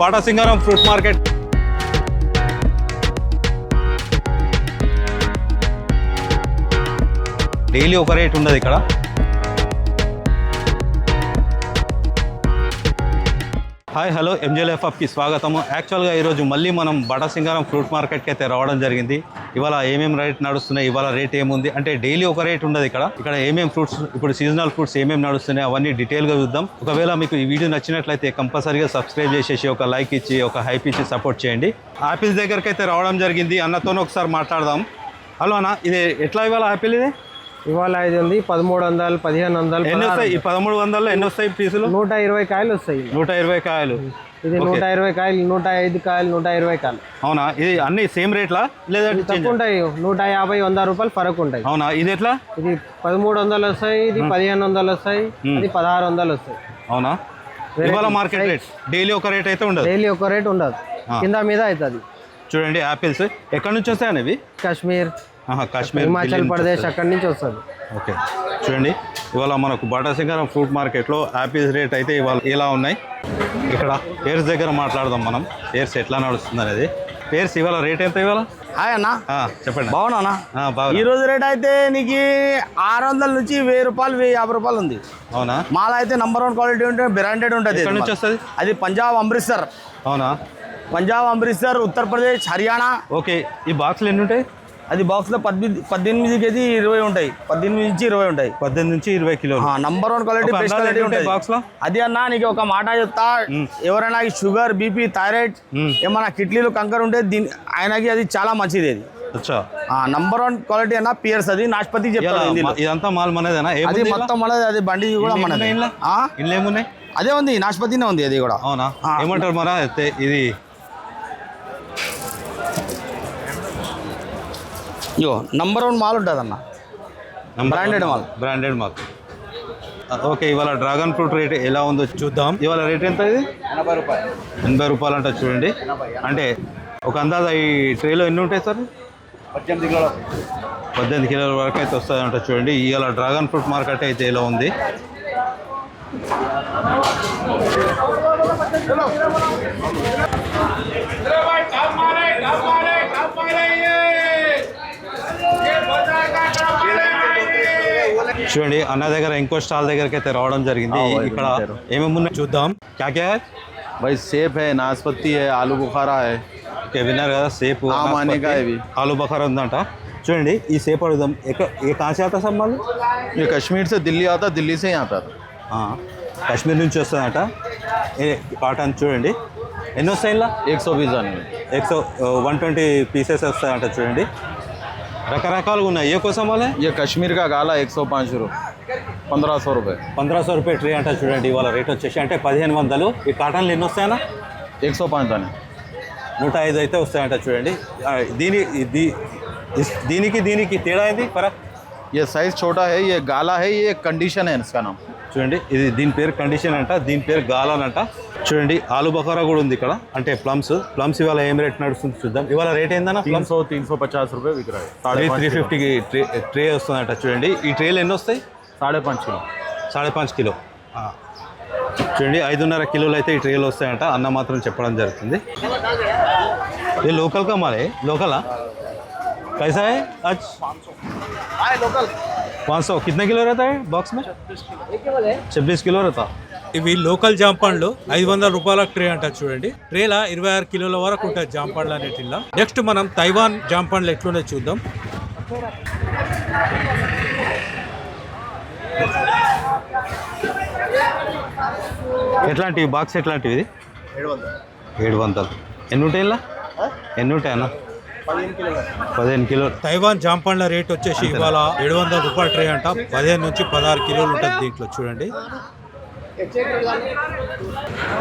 Bata Singaram fruit market. Daily ఒక rate ఉండదు ఇక్కడ. హాయ్ హలో ఎంజేఎల్ఎఫ్ఎఫ్కి స్వాగతము. యాక్చువల్గా ఈరోజు మళ్ళీ మనం బడసింగారం ఫ్రూట్ మార్కెట్కి అయితే రావడం జరిగింది. ఇవాళ ఏమేమి రేట్ నడుస్తున్నాయి ఇవాళ రేట్ ఏముంది? అంటే డైలీ ఒక రేట్ ఉండదు ఇక్కడ. ఇక్కడ ఏమేమి ఫ్రూట్స్ ఇప్పుడు సీజనల్ ఫ్రూట్స్ ఏమేమి నడుస్తున్నాయి అవన్నీ డీటెయిల్గా చూద్దాం. ఒకవేళ మీకు ఈ వీడియో నచ్చినట్లయితే కంపల్సరీగా సబ్స్క్రైబ్ చేసేసి ఒక లైక్ ఇచ్చి ఒక హైప్ ఇచ్చి సపోర్ట్ చేయండి. ఆపిల్స్ దగ్గరికి అయితే రావడం జరిగింది. అన్నతోనే ఒకసారి మాట్లాడదాం. హలో అన్న ఇది ఎట్లా ఇవాళ ఆపిల్ ఇది? ఇవాళ ఐదు ఉంది పదమూడు వందలు పదిహేను వందలు ఎన్ని వస్తాయి? ఈ పదమూడు వందల్లో ఎన్ని వస్తాయి పీసులు నూట ఇరవై కాయలు వస్తాయి నూట ఇరవై కాయలు. ఇది నూట ఇరవై కాయలు నూట ఐదు కాయలు నూట ఇరవై కాయలు. అవునా? ఇది అన్ని సేమ్ రేట్లా? లేదా తక్కువ ఉంటాయి. నూట యాభై వంద రూపాయలు ఫరక్ ఉంటాయి. అవునా? ఇది ఎట్లా? ఇది పదమూడు వందలు వస్తాయి ఇది పదిహేను వందలు వస్తాయి ఇది పదహారు వందలు వస్తాయి. అవునా? ఇవాళ మార్కెట్ రేట్ డైలీ ఒక రేట్ అయితే ఉండదు. డైలీ ఒక రేట్ ఉండదు. కింద మీద అవుతుంది. చూడండి యాపిల్స్ ఎక్కడి నుంచి వస్తాయని ఇవి కాశ్మీర్. కాశ్మీర్ హిమాచల్ ప్రదేశ్ అక్కడి నుంచి వస్తుంది. ఓకే. చూడండి ఇవాళ మనకు బాటాసింగారం ఫ్రూట్ మార్కెట్లో యాపిల్స్ రేట్ అయితే ఇవాళ ఇలా ఉన్నాయి. ఇక్కడ పేర్స్ దగ్గర మాట్లాడదాం మనం. పేర్స్ ఎట్లా నడుస్తుంది అనేది. పేర్స్ ఇవాళ రేట్ ఎంత ఇవాళ? హాయ్ అన్న. ఆ, చెప్పండి. బాగున్నా. ఈ రోజు రేట్ అయితే నీకు ఆరు వందల నుంచి వెయ్యి రూపాయలు వెయ్యి యాభై రూపాయలు ఉంది. అవునా? మాల అయితే నంబర్ వన్ క్వాలిటీ ఉంటుంది బ్రాండెడ్ ఉంటుంది ఎక్కడి నుంచి వస్తుంది? అది పంజాబ్ అమృత్సర్. అవునా? పంజాబ్ అమృత్సర్ ఉత్తరప్రదేశ్ హర్యానా. ఓకే ఈ బాక్స్లు ఎన్ని ఉంటాయి? అది బాక్స్లో పద్దెనిమిది పద్దెనిమిది కేజీ ఇరవై ఉంటాయి. పద్దెనిమిది నుంచి ఇరవై ఉంటాయి. పద్దెనిమిది నుంచి ఇరవై కిలోలు. Number one quality best quality ఉంటాయి. బాక్స్లో అది అన్న నీకు ఒక మాట చెప్తా. ఎవరైనా షుగర్ బీపీ థైరాయిడ్. ఏమైనా కిడ్నీలు కంకర్ ఉంటే దీని ఆయనకి అది చాలా మంచిది అది నంబర్ వన్ క్వాలిటీ అన్న పియర్స్ అది. నాష్పతి మ- ఇదంతా మాల్ మనదేనా? అది? మొత్తం మనది అది బండి కూడా మనది. ఏమున్నాయి ఇలా? ఆ? ఇల్లు ఏమున్నాయి? అదే ఉంది నాష్పతినే ఉంది అది కూడా. అవునా. ఏమంటారు మరా? అయితే ఇది ఇగో నంబర్ వన్ మాల్ ఉంటుంది అన్న Branded మాల్. బ్రాండెడ్ మాల్ ఓకే ఇవాళ డ్రాగన్ ఫ్రూట్ రేట్ ఎలా ఉందో చూద్దాం. ఇవాళ రేట్ ఎంత ఇది? ఎనభై రూపాయలు. ఎనభై రూపాయలు అంట చూడండి అంటే ఒక అందాజ ఈ ట్రేలో ఎన్ని ఉంటాయి సార్? పద్దెనిమిది కిలోల. పద్దెనిమిది కిలోల వరకు అయితే వస్తాయంట చూడండి. ఇవాళ డ్రాగన్ ఫ్రూట్ మార్కెట్ అయితే ఎలా ఉంది? చూడండి అన్న దగ్గర ఇంకో స్టాల్ దగ్గరికి అయితే రావడం జరిగింది ఇక్కడ ఏమేమి ఉన్నాయి చూద్దాం క్యా క్యా హై? भाई सेब है नाशपति है आलू बुखारा है ఓకే విన్నారు కదా సేపు ఆ, మానేగా ఇవి. ఆలు బఖారా ఉందంట చూడండి ఈ సేపు అడుగుదాం ఎక్కడ ఏ కాంచి అవుతా సార్ మళ్ళీ ये कश्मीर से दिल्ली आता दिल्ली से यहाँ पे आता ఆ, కాశ్మీర్ నుంచి వస్తుందట ఏ కాటన్ చూడండి ఎన్ని వస్తాయి ఇలా एक सौ बीस आने में ఎక్సో వన్ ట్వంటీ పీసెస్ వస్తాయంట చూడండి రకరకాలుగా ఉన్నాయి ఏ కోసం వాళ్ళే ये कश्मीर का गाला एक सौ पाँच रुपये पंद्रह सौ रुपये పంద్రహ సో రూపాయ ట్రీ అంట చూడండి ఇవాళ రేట్ వచ్చేసి అంటే పదిహేను వందలు ఈ కాటన్లు ఎన్ని వస్తాయన్నా एक सौ पाँच दाने నూట ఐదు అయితే వస్తాయంట చూడండి ఆ, దీని దీ- ఇస్- దీనికి దీనికి తేడా ఏంది ఫరక్ ये साइज़ छोटा है ये गाला है ये कंडीशन है इसका नाम చూడండి ఇది దీని పేరు కండిషన్ అంట దీని పేరు గాలన్ అంట చూడండి ఆలు బఖారా కూడా ఉంది ఇక్కడ అంటే ప్లమ్స్ ప్లమ్స్ ఇవాళ ఏం రేట్ నడుస్తుంది చూద్దాం ఇవాళ రేట్ ఏందన్నా तीन ప్లమ్స్ सौ तीन सौ पचास रुपये बिक रहा है త్రీ साढ़े త్రీ पाँच किलो ఫిఫ్టీకి ట్రే ట్రే వస్తుందంట చూడండి ఈ ట్రేలు ఎన్ని వస్తాయి साढ़े पाँच किलो సాడే పాంచ్ కిలో ఆ. చూడండి ఐదున్నర కిలోలు అయితే ఈ ట్రేలు వస్తాయంట అన్న మాత్రం చెప్పడం జరుగుతుంది ये लोकल का माल है लोकल हाँ कैसा है आज లోకల్ पाँच सौ कितने किलो रहता है बॉक्स में छब्बीस किलो रहता ఇవి లోకల్ జాంపండ్లు ఐదు వందల రూపాయల ట్రే అంటారు చూడండి ట్రేలా ఇరవై ఆరు కిలోల వరకు ఉంటాయి జాంపండ్లు అనేటిలా నెక్స్ట్ మనం తైవాన్ జాంపండ్లు ఎట్లున్నాయి చూద్దాం ఎట్లాంటివి బాక్స్ ఎట్లాంటివి ఇది ఏడు వందలు ఎన్ని ఉంటాయి ఇలా ఎన్ని ఉంటాయి అన్న పదిహేను కిలో. తైవాన్ జాంపండ్ల రేట్ వచ్చేసి ఇవాళ ఏడు వందల రూపాయల ట్రే అంట. పదిహేను నుంచి పదహారు కిలోలు ఉంటుంది దీంట్లో చూడండి.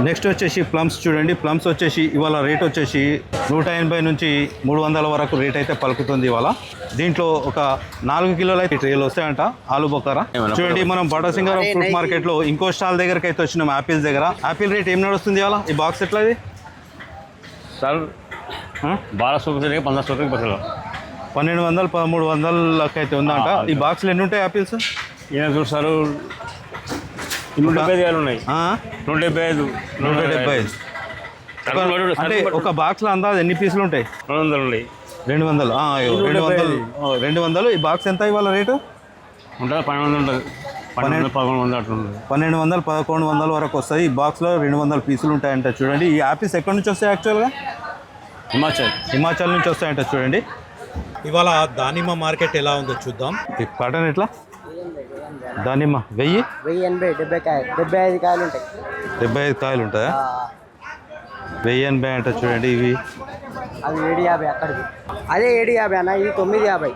నెక్స్ట్ వచ్చేసి ప్లమ్స్ చూడండి. ప్లమ్స్ వచ్చేసి ఇవాళ రేట్ వచ్చేసి నూట ఎనభై నుంచి మూడు వందల వరకు రేట్ అయితే పలుకుతుంది ఇవాళ. దీంట్లో ఒక నాలుగు కిలోలు అయితే ట్రేలు వస్తాయంట. ఆలు బొక్కర చూడండి మనం బడసింగారం ఫ్రూట్ మార్కెట్లో ఇంకో స్టాల్ దగ్గరికి అయితే వచ్చినాం యాపిల్స్ దగ్గర. యాపిల్ రేట్ ఏం నడుస్తుంది ఇవాళ? ఈ బాక్స్ ఎట్లా ఇది? सर ఆ? बारह सौ से लेकर पंद्रह सौ रुपये पकड़ो పన్నెండు వందలు పదమూడు వందలకి అయితే ఉందంట ఈ బాక్స్లు ఎన్ని ఉంటాయి యాపిల్స్ ये जो सर నూట డెబ్బై ఐదు ఉన్నాయి ఆ? నూట డెబ్బై ఐదు నూట డెబ్బై ఐదు సరుకు లోడు, సరుకు అంటే పట్టు. ఒక బాక్స్లో అందాజు ఎన్ని పీసులు ఉంటాయి రెండు వందలు ఉన్నాయి రెండు వందలు ఆ, అయ్యో, రెండు వందలు ఓ, రెండు వందలు ఈ బాక్స్ ఎంత ఇవాళ రేటు ఉంటుంది పన్నెండు వందలు ఉంటుంది పన్నెండు వందలు పదకొండు వందలు అట్లా ఉంటుంది పన్నెండు వందలు పదకొండు వందల వరకు వస్తాయి ఈ బాక్స్లో రెండు వందల పీసులు ఉంటాయంట చూడండి ఈ యాపిల్స్ ఎక్కడి నుంచి వస్తాయి యాక్చువల్గా హిమాచల్. హిమాచల్ నుంచి వస్తాయంట చూడండి. ఇవాళ దానిమ్మ మార్కెట్ ఎలా ఉందో చూద్దాం. ఈ కాటన్ ఎట్లా? దానిమ్మ వెయ్యి? వెయ్యి ఎనభై డెబ్బై కాయలు డెబ్బై ఐదు కాయలు ఉంటాయి. డెబ్బై ఐదు కాయలు ఉంటాయా? వెయ్యి ఎనభై అంట చూడండి ఇవి. అది ఏడు యాభై అక్కడికి అదే ఏడు యాభై అన్న ఇది తొమ్మిది యాభై.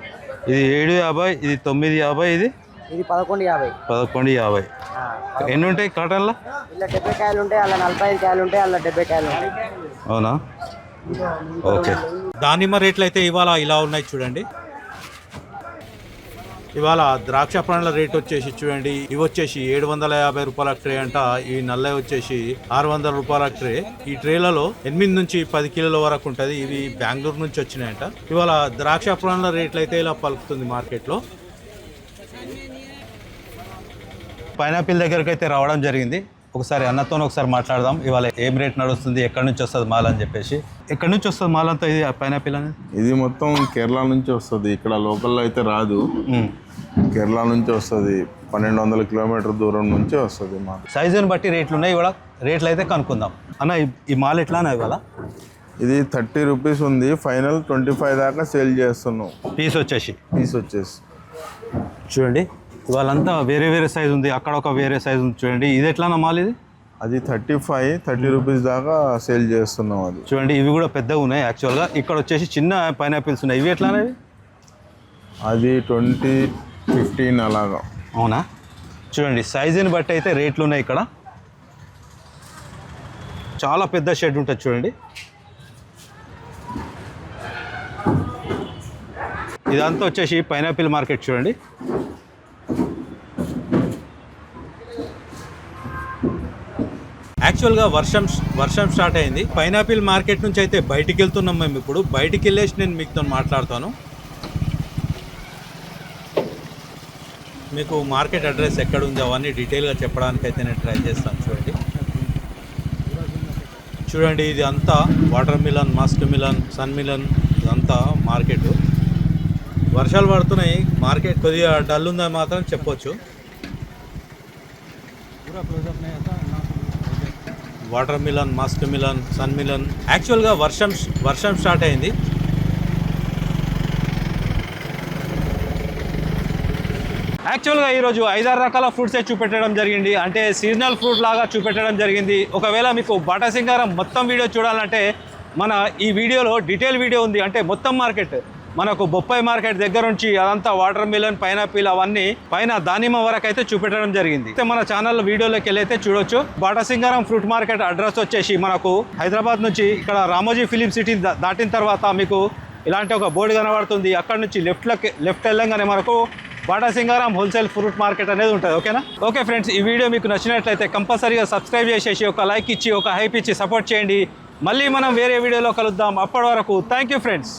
ఇది ఏడు యాభై ఇది తొమ్మిది యాభై ఇది ఇది పదకొండు యాభై. పదకొండు యాభై. ఎన్ని ఉంటాయి కాటన్లో? ఇలా డెబ్బై కాయలు ఉంటాయి అలా నలభై ఐదు కాయలు ఉంటాయి అలా డెబ్బై కాయలు ఉంటాయి. అవునా? ఓకే. దానిమ్మ రేట్లు అయితే ఇవాళ ఇలా ఉన్నాయి చూడండి. ఇవాళ ద్రాక్ష పండ్ల రేట్ వచ్చేసి చూడండి ఇవి వచ్చేసి ఏడు వందల యాభై రూపాయల ట్రే అంట ఈ నల్ల వచ్చేసి ఆరు వందల రూపాయల ట్రే. ఈ ట్రేలలో ఎనిమిది నుంచి పది కిలోల వరకు ఉంటుంది ఇవి బెంగళూరు నుంచి వచ్చినాయంట. ఇవాళ ద్రాక్ష పండ్ల రేట్లు అయితే ఇలా పలుకుతుంది మార్కెట్లో. పైనాపిల్ దగ్గరికి అయితే రావడం జరిగింది. ఒకసారి అన్నతో ఒకసారి మాట్లాడదాం. ఇవాళ ఏం రేట్ నడుస్తుంది ఎక్కడి నుంచి వస్తుంది మాల్ అని చెప్పేసి. ఎక్కడి నుంచి వస్తుంది మాల్ అంతా ఇది పైనాపిల్ అనేది? ఇది మొత్తం కేరళ నుంచి వస్తుంది. ఇక్కడ లోకల్లో అయితే రాదు. కేరళ నుంచి వస్తుంది. పన్నెండు వందల కిలోమీటర్ దూరం నుంచి వస్తుంది మాకు సైజుని బట్టి రేట్లు ఉన్నాయి ఇవాళ. రేట్లు అయితే కనుక్కుందాం. అన్న ఈ- మాల్ ఎట్లానా ఇవాళ? ఇది థర్టీ రూపీస్ ఉంది. ఫైనల్ ట్వంటీ ఫైవ్ దాకా సేల్ చేస్తున్నాం. పీస్ వచ్చేసి. పీస్ వచ్చేసి. చూడండి. ఇవాళంతా వేరే వేరే సైజు ఉంది అక్కడ ఒక వేరే సైజు ఉంది చూడండి. ఇది ఎట్లానా మాల్ ఇది? అది థర్టీ ఫైవ్ థర్టీ రూపీస్ దాకా సేల్ చేస్తున్నాం అది. చూడండి ఇవి కూడా పెద్దగా ఉన్నాయి యాక్చువల్గా ఇక్కడ వచ్చేసి చిన్న పైనాపిల్స్ ఉన్నాయి. ఇవి ఎట్లానే అది ట్వంటీ ఫిఫ్టీన్ అలాగా. అవునా? చూడండి సైజుని బట్టి అయితే రేట్లు ఉన్నాయి ఇక్కడ. చాలా పెద్ద షెడ్ ఉంటుంది చూడండి. ఇదంతా వచ్చేసి పైనాపిల్ మార్కెట్ చూడండి. యాక్చువల్గా వర్షం వర్షం స్టార్ట్ అయింది. పైనాపిల్ మార్కెట్ నుంచి అయితే బయటికి వెళ్తున్నాం మేము ఇప్పుడు. బయటికి వెళ్ళేసి నేను మీతో మాట్లాడతాను. మీకు మార్కెట్ అడ్రస్ ఎక్కడ ఉంది అవన్నీ డీటెయిల్గా చెప్పడానికి అయితే నేను ట్రై చేస్తాను చూడండి. చూడండి ఇది అంతా watermelon muskmelon sun melon ఇదంతా మార్కెట్ వర్షాలు పడుతున్నాయి. మార్కెట్ కొద్దిగా డల్ ఉందని మాత్రం చెప్పొచ్చు. Watermelon muskmelon sun melon. యాక్చువల్గా వర్షం వర్షం స్టార్ట్ అయింది. యాక్చువల్గా ఈరోజు ఐదారు రకాల ఫ్రూట్సే చూపెట్టడం జరిగింది. అంటే సీజనల్ ఫ్రూట్ లాగా చూపెట్టడం జరిగింది. ఒకవేళ మీకు బాటా సింగారం మొత్తం వీడియో చూడాలంటే మన ఈ వీడియోలో డీటెయిల్ వీడియో ఉంది. అంటే మొత్తం మార్కెట్ మనకు బొప్పాయి మార్కెట్ దగ్గర నుంచి అదంతా వాటర్ మిలన్ పైనాపిల్ అవన్నీ పైన దానిమ్మ వరకు అయితే చూపెట్టడం జరిగింది. అయితే మన ఛానల్ వీడియోలోకి వెళ్ళి అయితే చూడొచ్చు. Bata Singaram fruit market address వచ్చేసి మనకు హైదరాబాద్ నుంచి ఇక్కడ రామోజీ ఫిలిం సిటీ దాటిన తర్వాత మీకు ఇలాంటి ఒక బోర్డు కనబడుతుంది. అక్కడ నుంచి లెఫ్ట్లోకి లెఫ్ట్ వెళ్ళంగానే మనకు Bata Singaram wholesale fruit market అనేది ఉంటుంది. ఓకేనా? ఓకే ఫ్రెండ్స్ ఈ వీడియో మీకు నచ్చినట్లయితే కంపల్సరీగా సబ్స్క్రైబ్ చేసేసి ఒక లైక్ ఇచ్చి ఒక హైప్ ఇచ్చి సపోర్ట్ చేయండి. మళ్ళీ మనం వేరే వీడియోలో కలుద్దాం. అప్పటి వరకు థ్యాంక్ యూ ఫ్రెండ్స్.